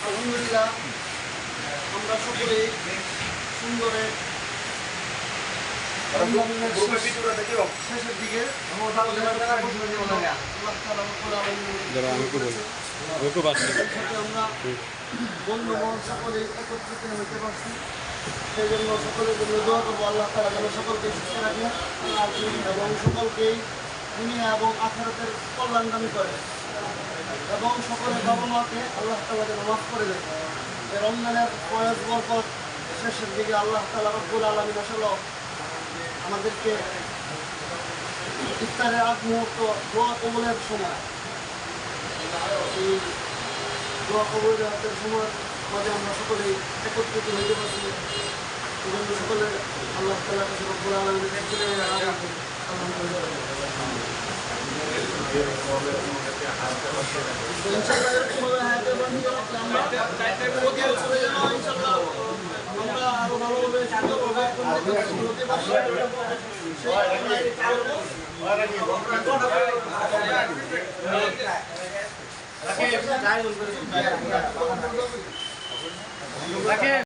আলহামদুলিল্লাহ আমরা সকলে সুন্দরে রমজানের শেষ- শেষের দিকে আমরা বন্ধু সকলে একত্রিত হইতে পারছি সেই জন্য সকলের আল্লাহ তালা যেন সকলকে সুস্থ রাখেন এবং সকলকেই দুনিয়া এবং আখেরাতের কল্যাণ করে এবং সকলের বাবা মাকে আল্লাহ তালা যেন মাফ করে দেয় রমজানের বয়স বরকত শেষের দিকে আল্লাহ তালা রব্বুল আলমী আসলে আমাদেরকে ইফতারের আগ মুহূর্ত দোয়া কবলের সময়। এই দোয়া কবলের সময় মাঝে আমরা সকলেই একত্রিত হইতে পারছি। এই জন্য সকলে আল্লাহ তালা কাছে রব্বুল আলমীর ইনশাআল্লাহ এরকমভাবে રાખે